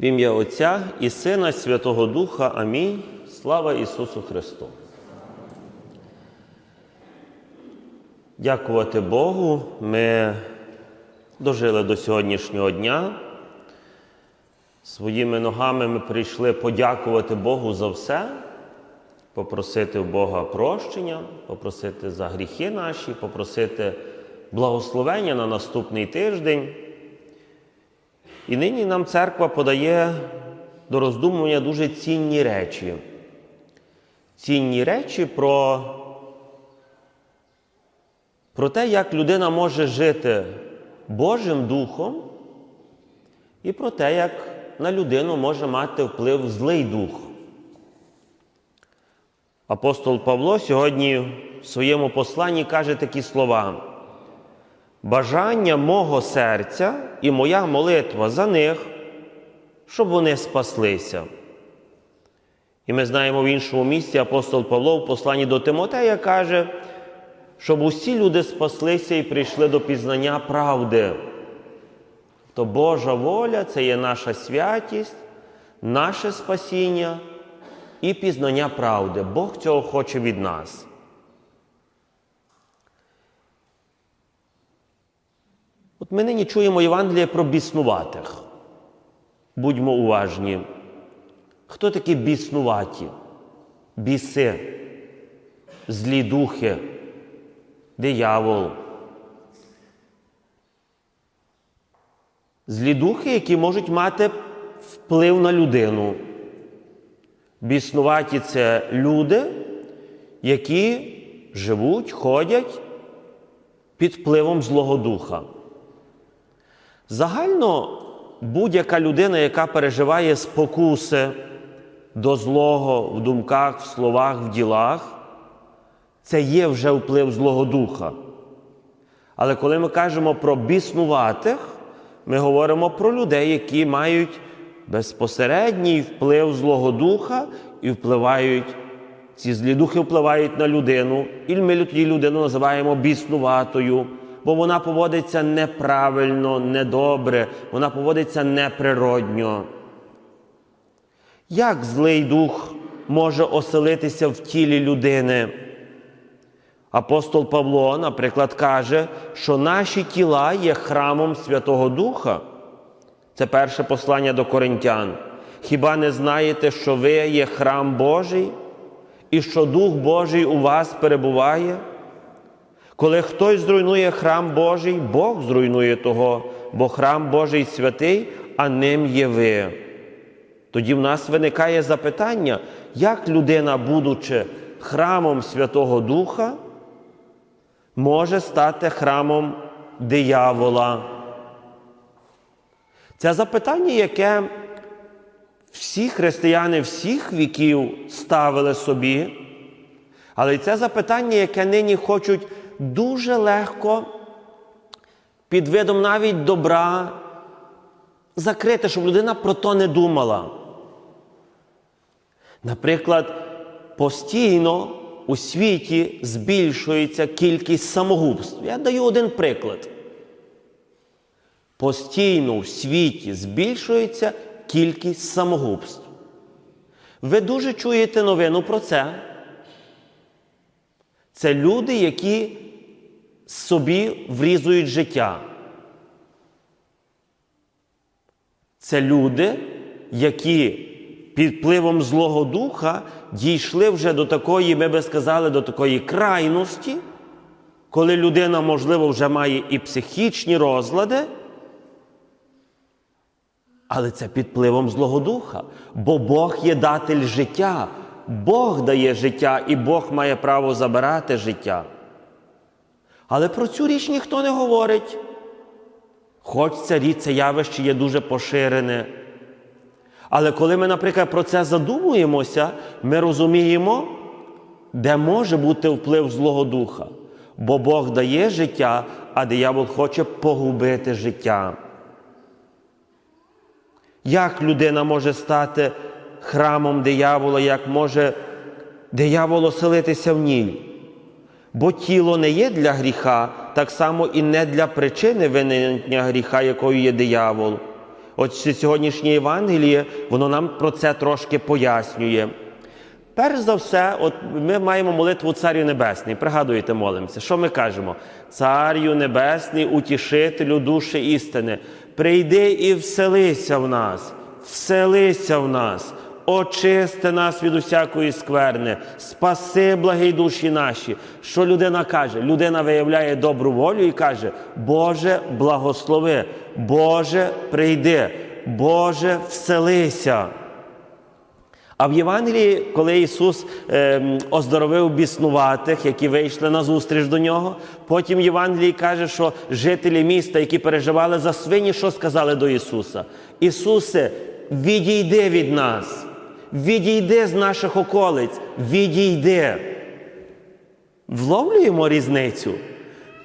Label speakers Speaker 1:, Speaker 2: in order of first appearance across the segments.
Speaker 1: В ім'я Отця і Сина Святого Духа. Амінь. Слава Ісусу Христу. Дякувати Богу. Ми дожили до сьогоднішнього дня. Своїми ногами ми прийшли подякувати Богу за все, попросити в Бога прощення, попросити за гріхи наші, попросити благословення на наступний тиждень. І нині нам церква подає до роздумування дуже цінні речі. Цінні речі про, про те, як людина може жити Божим Духом, і про те, як на людину може мати вплив злий дух. Апостол Павло сьогодні в своєму посланні каже такі слова. Бажання мого серця і моя молитва за них, щоб вони спаслися. І ми знаємо в іншому місці апостол Павло в посланні до Тимотея каже, щоб усі люди спаслися і прийшли до пізнання правди. То Божа воля це є наша святість, наше спасіння і пізнання правди. Бог цього хоче від нас. От ми нині чуємо Євангеліє про біснуватих. Будьмо уважні. Хто такі біснуваті? Біси, злі духи, диявол. Злі духи, які можуть мати вплив на людину. Біснуваті це люди, які живуть, ходять під впливом Злого Духа. Загально будь-яка людина, яка переживає спокуси до злого в думках, в словах, в ділах, це є вже вплив Злого Духа. Але коли ми кажемо про біснуватих, ми говоримо про людей, які мають безпосередній вплив Злого Духа і впливають, ці злі духи впливають на людину, і ми тоді людину називаємо біснуватою бо вона поводиться неправильно, недобре, вона поводиться неприродньо. Як злий дух може оселитися в тілі людини? Апостол Павло, наприклад, каже, що наші тіла є храмом Святого Духа. Це перше послання до коринтян. Хіба не знаєте, що ви є храм Божий і що Дух Божий у вас перебуває? Коли хтось зруйнує храм Божий, Бог зруйнує того, бо храм Божий святий, а ним є ви. Тоді в нас виникає запитання, як людина, будучи храмом Святого Духа, може стати храмом диявола? Це запитання, яке всі християни всіх віків ставили собі, але це запитання, яке нині хочуть дуже легко під видом навіть добра закрити, щоб людина про то не думала. Наприклад, постійно у світі збільшується кількість самогубств. Я даю один приклад. Постійно в світі збільшується кількість самогубств. Ви дуже чуєте новину про це. Це люди, які собі врізують життя. Це люди, які під впливом Злого Духа дійшли вже до такої, ми би сказали, до такої крайності, коли людина, можливо, вже має і психічні розлади, але це під впливом Злого Духа, бо Бог є датель життя. Бог дає життя і Бог має право забирати життя. Але про цю річ ніхто не говорить. Хоч це річ, це явище є дуже поширене. Але коли ми, наприклад, про це задумуємося, ми розуміємо, де може бути вплив Злого Духа. Бо Бог дає життя, а диявол хоче погубити життя. Як людина може стати храмом диявола, як може диявол оселитися в ній? Бо тіло не є для гріха, так само і не для причини виникнення гріха, якою є диявол. От сьогоднішнє Євангеліє, воно нам про це трошки пояснює. Перш за все, от ми маємо молитву Царю Небесний. Пригадуєте, молимося. Що ми кажемо? Царю Небесний, утішителю душі істини, прийди і вселися в нас, вселися в нас, очисти нас від усякої скверни, спаси благі душі наші. Що людина каже? Людина виявляє добру волю і каже: Боже, благослови, Боже, прийди, Боже, вселися. А в Євангелії, коли Ісус е, оздоровив біснуватих, які вийшли на зустріч до нього, потім в Євангелії каже, що жителі міста, які переживали за свині, що сказали до Ісуса? Ісусе, відійди від нас, відійди з наших околиць, відійди. Вловлюємо різницю.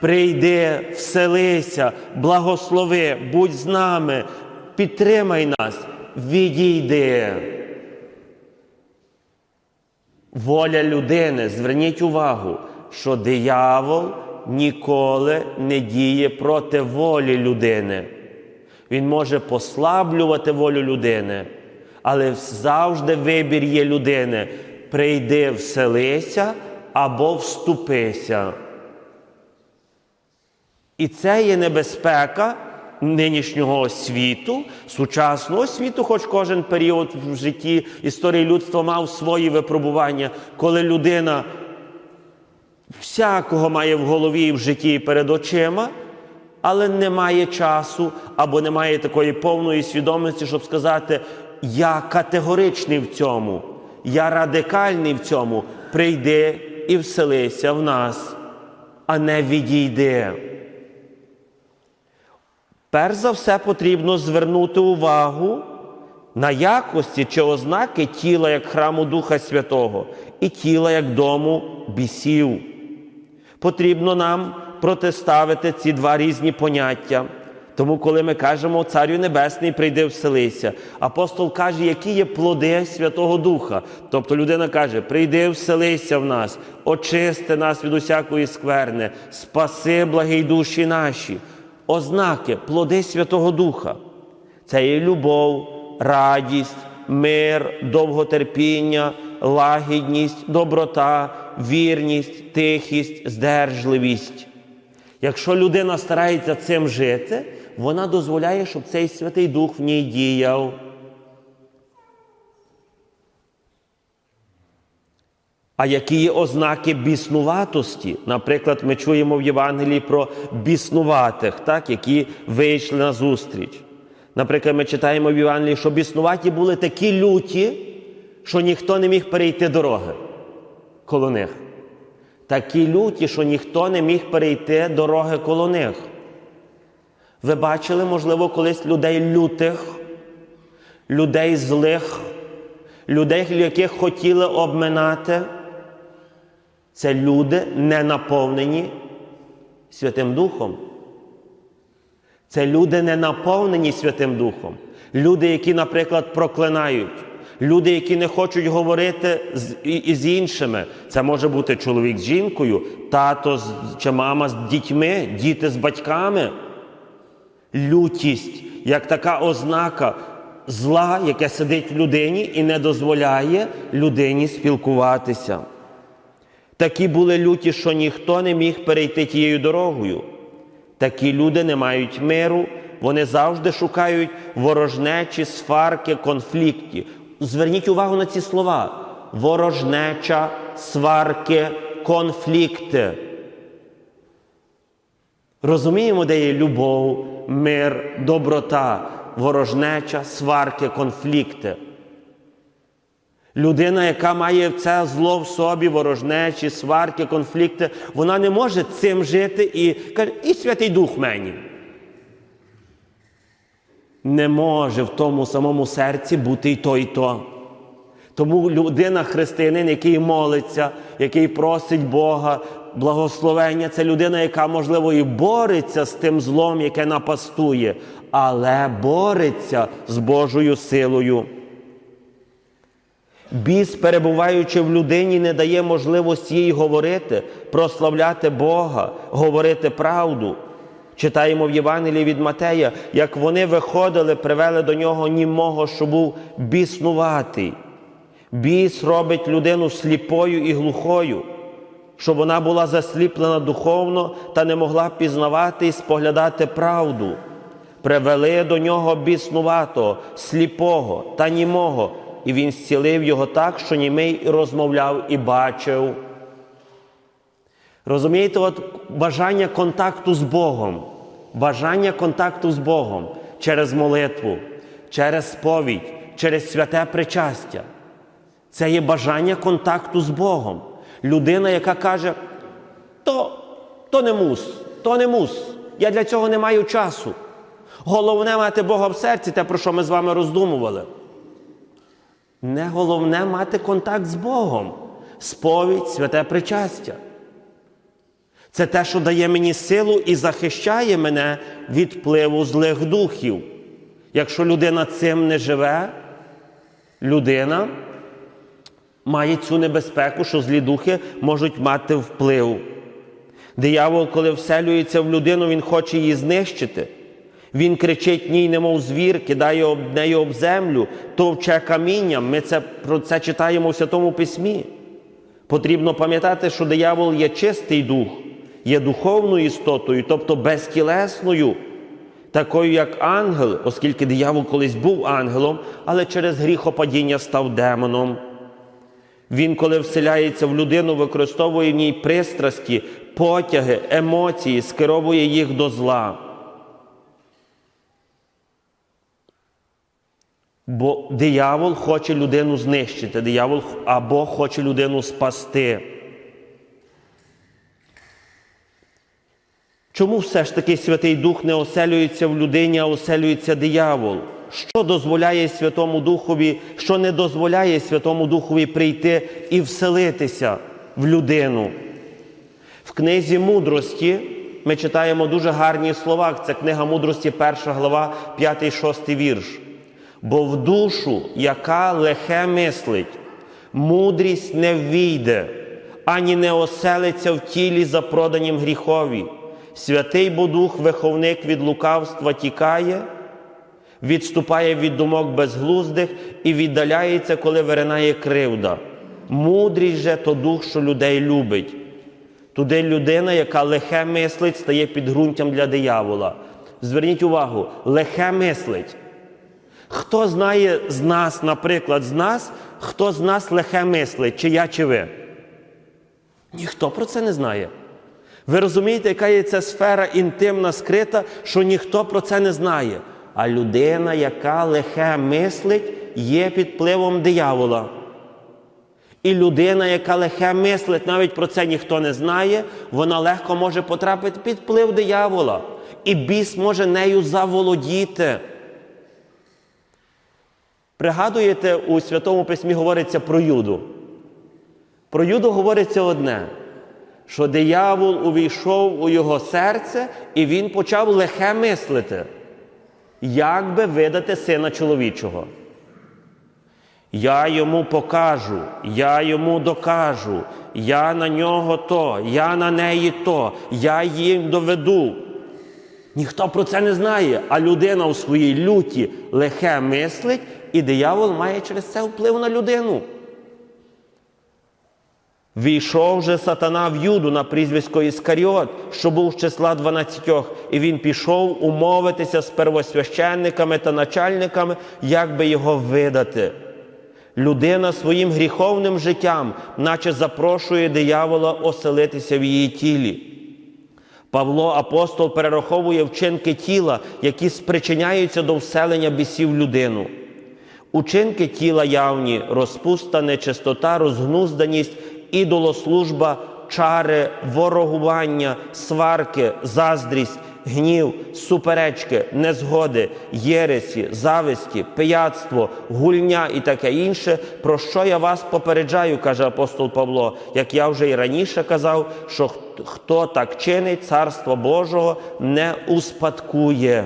Speaker 1: Прийди, вселися, благослови, будь з нами, підтримай нас, відійди. Воля людини, зверніть увагу, що диявол ніколи не діє проти волі людини. Він може послаблювати волю людини, але завжди вибір є людини. Прийди, вселися або вступися. І це є небезпека нинішнього світу, сучасного світу, хоч кожен період в житті історії людства мав свої випробування, коли людина всякого має в голові і в житті і перед очима, але не має часу або не має такої повної свідомості, щоб сказати, я категоричний в цьому, я радикальний в цьому, прийди і вселися в нас, а не відійди. Перш за все потрібно звернути увагу на якості чи ознаки тіла як храму Духа Святого і тіла як дому бісів. Потрібно нам протиставити ці два різні поняття. Тому, коли ми кажемо Царю Небесний, прийди вселися, апостол каже, які є плоди Святого Духа. Тобто людина каже, прийди вселися в нас, очисти нас від усякої скверни, спаси благі душі наші ознаки, плоди Святого Духа. Це є любов, радість, мир, довготерпіння, лагідність, доброта, вірність, тихість, здержливість. Якщо людина старається цим жити, вона дозволяє, щоб цей Святий Дух в ній діяв. А які є ознаки біснуватості? Наприклад, ми чуємо в Євангелії про біснуватих, так, які вийшли на зустріч. Наприклад, ми читаємо в Євангелії, що біснуваті були такі люті, що ніхто не міг перейти дороги коло них. Такі люті, що ніхто не міг перейти дороги коло них. Ви бачили, можливо, колись людей лютих, людей злих, людей, яких хотіли обминати. Це люди не наповнені Святим Духом. Це люди не наповнені Святим Духом. Люди, які, наприклад, проклинають. Люди, які не хочуть говорити з, і, і іншими. Це може бути чоловік з жінкою, тато з, чи мама з дітьми, діти з батьками. Лютість як така ознака зла, яке сидить в людині і не дозволяє людині спілкуватися. Такі були люті, що ніхто не міг перейти тією дорогою. Такі люди не мають миру, вони завжди шукають ворожнечі, сварки, конфлікти. Зверніть увагу на ці слова: ворожнеча, сварки, конфлікти. Розуміємо, де є любов, мир, доброта, ворожнеча, сварки, конфлікти. Людина, яка має це зло в собі, ворожнечі, сварки, конфлікти, вона не може цим жити і каже, і Святий Дух мені. Не може в тому самому серці бути і то, і то. Тому людина, християнин, який молиться, який просить Бога, благословення, це людина, яка, можливо, і бореться з тим злом, яке напастує, але бореться з Божою силою. Біс, перебуваючи в людині, не дає можливості їй говорити, прославляти Бога, говорити правду. Читаємо в Євангелії від Матея, як вони виходили, привели до нього німого, що був біснуватий. Біс робить людину сліпою і глухою, щоб вона була засліплена духовно та не могла пізнавати і споглядати правду. Привели до нього біснуватого, сліпого та німого, і він зцілив його так, що німий і розмовляв і бачив. Розумієте, от бажання контакту з Богом, бажання контакту з Богом через молитву, через сповідь, через святе причастя. Це є бажання контакту з Богом. Людина, яка каже, то, то не мус, то не мус. Я для цього не маю часу. Головне мати Бога в серці, те, про що ми з вами роздумували. Не головне мати контакт з Богом, сповідь, святе причастя. Це те, що дає мені силу і захищає мене від впливу злих духів. Якщо людина цим не живе, людина має цю небезпеку, що злі духи можуть мати вплив. Диявол, коли вселюється в людину, він хоче її знищити. Він кричить ній, немов звір, кидає об нею об землю, товче камінням. Ми це, про це читаємо в Святому Письмі. Потрібно пам'ятати, що диявол є чистий дух, є духовною істотою, тобто безтілесною, такою, як ангел, оскільки диявол колись був ангелом, але через гріхопадіння став демоном. Він, коли вселяється в людину, використовує в ній пристрасті, потяги, емоції, скеровує їх до зла. Бо диявол хоче людину знищити, диявол або хоче людину спасти. Чому все ж таки Святий Дух не оселюється в людині, а оселюється диявол? Що дозволяє Святому Духові, що не дозволяє Святому Духові прийти і вселитися в людину? В книзі мудрості ми читаємо дуже гарні слова. Це книга мудрості, перша глава, 5-6 вірш. Бо в душу, яка лихе мислить, мудрість не ввійде, ані не оселиться в тілі запроданім гріхові. Святий бо дух, виховник від лукавства тікає, відступає від думок безглуздих і віддаляється, коли виринає кривда. Мудрість же то дух, що людей любить. Туди людина, яка лихе мислить, стає підґрунтям для диявола. Зверніть увагу, лихе мислить. Хто знає з нас, наприклад, з нас, хто з нас лихе мислить, чи я, чи ви? Ніхто про це не знає. Ви розумієте, яка є ця сфера інтимна, скрита, що ніхто про це не знає. А людина, яка лихе мислить, є під впливом диявола. І людина, яка лихе мислить, навіть про це ніхто не знає, вона легко може потрапити під вплив диявола. І біс може нею заволодіти. Пригадуєте, у Святому Письмі говориться про Юду. Про Юду говориться одне, що диявол увійшов у його серце, і він почав лихе мислити, як би видати сина чоловічого. Я йому покажу, я йому докажу, я на нього то, я на неї то, я їм доведу. Ніхто про це не знає, а людина у своїй люті лихе мислить, і диявол має через це вплив на людину. Війшов же сатана в Юду на прізвисько Іскаріот, що був з числа дванадцятьох, і він пішов умовитися з первосвященниками та начальниками, як би його видати. Людина своїм гріховним життям, наче запрошує диявола оселитися в її тілі. Павло апостол перераховує вчинки тіла, які спричиняються до вселення бісів людину. Учинки тіла явні, розпуста, нечистота, розгнузданість, ідолослужба, чари, ворогування, сварки, заздрість, гнів, суперечки, незгоди, єресі, зависті, пияцтво, гульня і таке інше, про що я вас попереджаю, каже апостол Павло, як я вже і раніше казав, що хто так чинить, царство Божого не успадкує.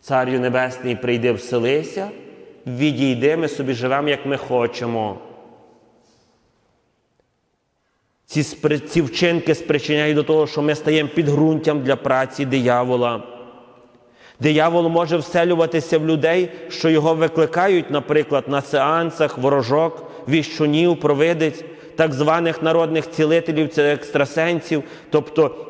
Speaker 1: Царю Небесний, прийди вселися, відійди, ми собі живемо, як ми хочемо. Ці, спри- ці вчинки спричиняють до того, що ми стаємо підґрунтям для праці диявола. Диявол може вселюватися в людей, що його викликають, наприклад, на сеансах, ворожок, віщунів, провидець, так званих народних цілителів, це екстрасенсів. Тобто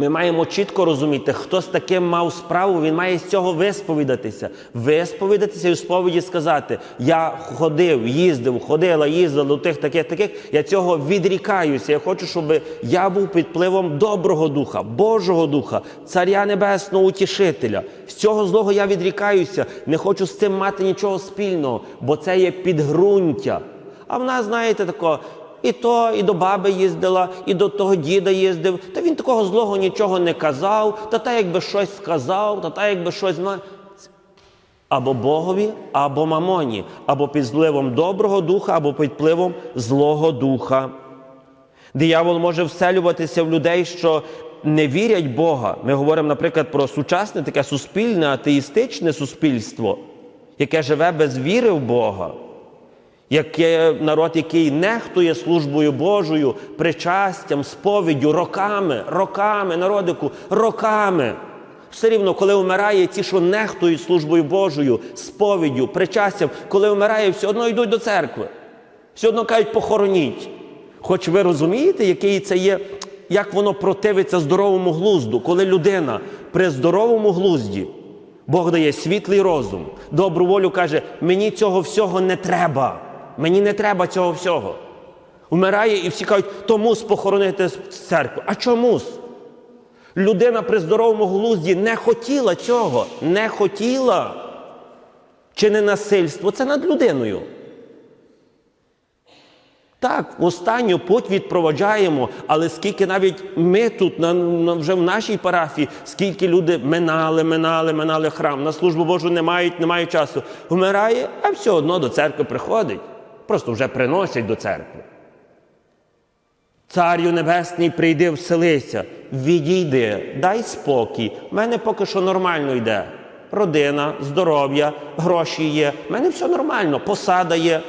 Speaker 1: ми маємо чітко розуміти, хто з таким мав справу, він має з цього висповідатися. Висповідатися і у сповіді сказати: Я ходив, їздив, ходила, їздила до тих таких таких. Я цього відрікаюся. Я хочу, щоб я був під впливом доброго духа, Божого духа, Царя Небесного, Утішителя. З цього злого я відрікаюся. Не хочу з цим мати нічого спільного, бо це є підґрунтя. А в нас, знаєте, тако. І то, і до баби їздила, і до того діда їздив. Та він такого злого нічого не казав, та та якби щось сказав, та та якби щось зна. Або Богові, або мамоні, або під впливом доброго духа, або під впливом злого духа. Диявол може вселюватися в людей, що не вірять Бога. Ми говоримо, наприклад, про сучасне таке суспільне, атеїстичне суспільство, яке живе без віри в Бога яке народ, який нехтує службою Божою, причастям, сповіддю, роками, роками, народику, роками. Все рівно, коли вмирає, ті, що нехтують службою Божою, сповіддю, причастям, коли вмирає, все одно йдуть до церкви. Все одно кажуть, похороніть. Хоч ви розумієте, який це є, як воно противиться здоровому глузду, коли людина при здоровому глузді, Бог дає світлий розум, добру волю каже, мені цього всього не треба. Мені не треба цього всього. Вмирає і всі кажуть, тому похоронити з церкви. А чомусь? Людина при здоровому глузді не хотіла цього, не хотіла. Чи не насильство? Це над людиною. Так, останню путь відпроваджаємо, але скільки навіть ми тут, на, на, вже в нашій парафії, скільки люди минали, минали, минали храм, на службу Божу не мають, не мають часу. Вмирає, а все одно до церкви приходить. Просто вже приносять до церкви. Царю Небесний, прийди вселися, відійди, дай спокій. В мене поки що нормально йде. Родина, здоров'я, гроші є. В мене все нормально, посада є.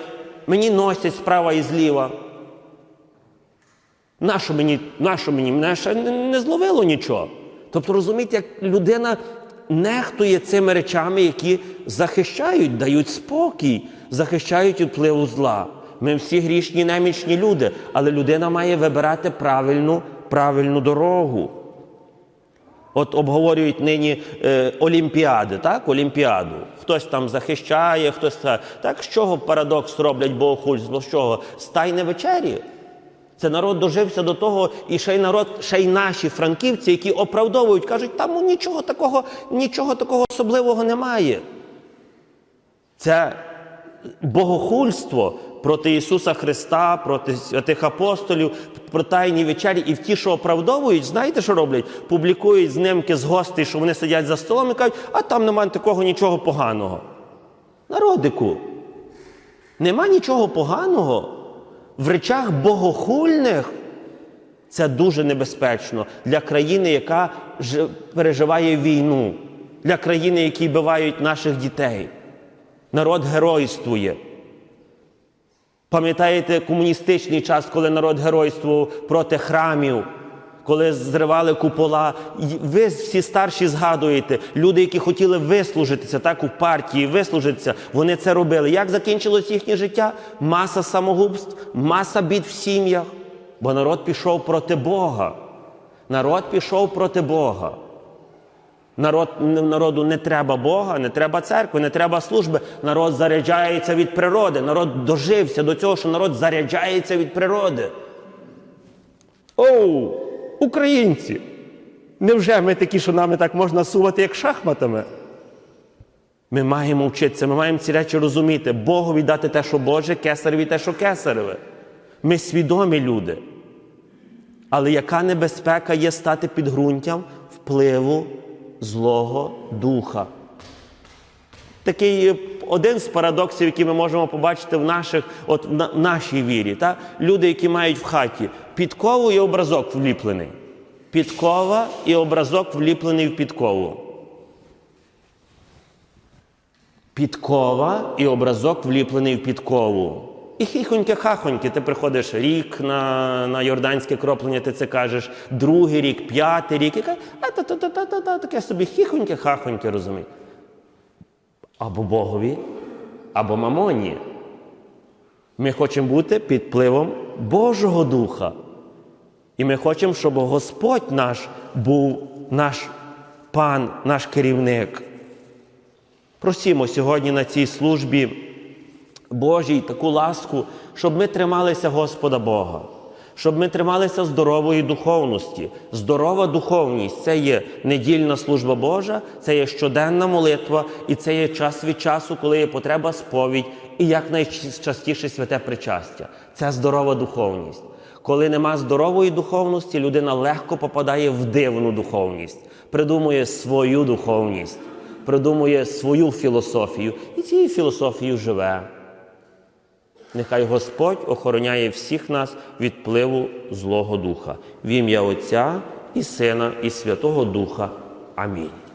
Speaker 1: Мені носять справа і зліва. Нащо мені, нащо мені? Мене ще не зловило нічого. Тобто, розумієте, як людина нехтує цими речами, які захищають, дають спокій, захищають від впливу зла. Ми всі грішні, немічні люди, але людина має вибирати правильну, правильну дорогу. От обговорюють нині е, олімпіади, так? Олімпіаду. Хтось там захищає, хтось так. Так з чого парадокс роблять богохульство? З чого? З тайни вечері. Це народ дожився до того, і ще й народ, ще й наші франківці, які оправдовують, кажуть, там ну, нічого такого, нічого такого особливого немає. Це богохульство проти Ісуса Христа, проти святих апостолів, про тайні вечері. І в ті, що оправдовують, знаєте, що роблять? Публікують знимки з гостей, що вони сидять за столом і кажуть, а там немає такого нічого поганого. Народику, нема нічого поганого в речах богохульних. Це дуже небезпечно для країни, яка переживає війну, для країни, які вбивають наших дітей. Народ геройствує. Пам'ятаєте комуністичний час, коли народ геройствував проти храмів, коли зривали купола. Ви всі старші згадуєте, люди, які хотіли вислужитися так у партії, вислужитися, вони це робили. Як закінчилось їхнє життя? Маса самогубств, маса бід в сім'ях. Бо народ пішов проти Бога. Народ пішов проти Бога. Народ, народу не треба Бога, не треба церкви, не треба служби. Народ заряджається від природи. Народ дожився до цього, що народ заряджається від природи. Оу, українці! Невже ми такі, що нами так можна сувати, як шахматами? Ми маємо вчитися, ми маємо ці речі розуміти. Богові дати те, що Боже, кесареві те, що кесареве. Ми свідомі люди. Але яка небезпека є стати підґрунтям впливу Злого Духа? Такий е, один з парадоксів, які ми можемо побачити в наших, от в нашій вірі. Та? Люди, які мають в хаті підкову і образок вліплений. Підкова і образок вліплений в підкову. Підкова і образок вліплений в підкову. І хіхоньки-хахоньки, ти приходиш рік на, на йорданське кроплення, ти це кажеш, другий рік, п'ятий рік, і та та та та та та таке собі хіхоньки-хахоньки, розумій. Або Богові, або мамоні. Ми хочемо бути під впливом Божого Духа. І ми хочемо, щоб Господь наш був наш пан, наш керівник. Просімо сьогодні на цій службі Божій таку ласку, щоб ми трималися Господа Бога, щоб ми трималися здорової духовності. Здорова духовність це є недільна служба Божа, це є щоденна молитва, і це є час від часу, коли є потреба сповідь і якнайчастіше святе причастя. Це здорова духовність. Коли нема здорової духовності, людина легко попадає в дивну духовність, придумує свою духовність, придумує свою філософію і цією філософією живе. Нехай Господь охороняє всіх нас від впливу Злого Духа. В ім'я Отця і Сина, і Святого Духа. Амінь.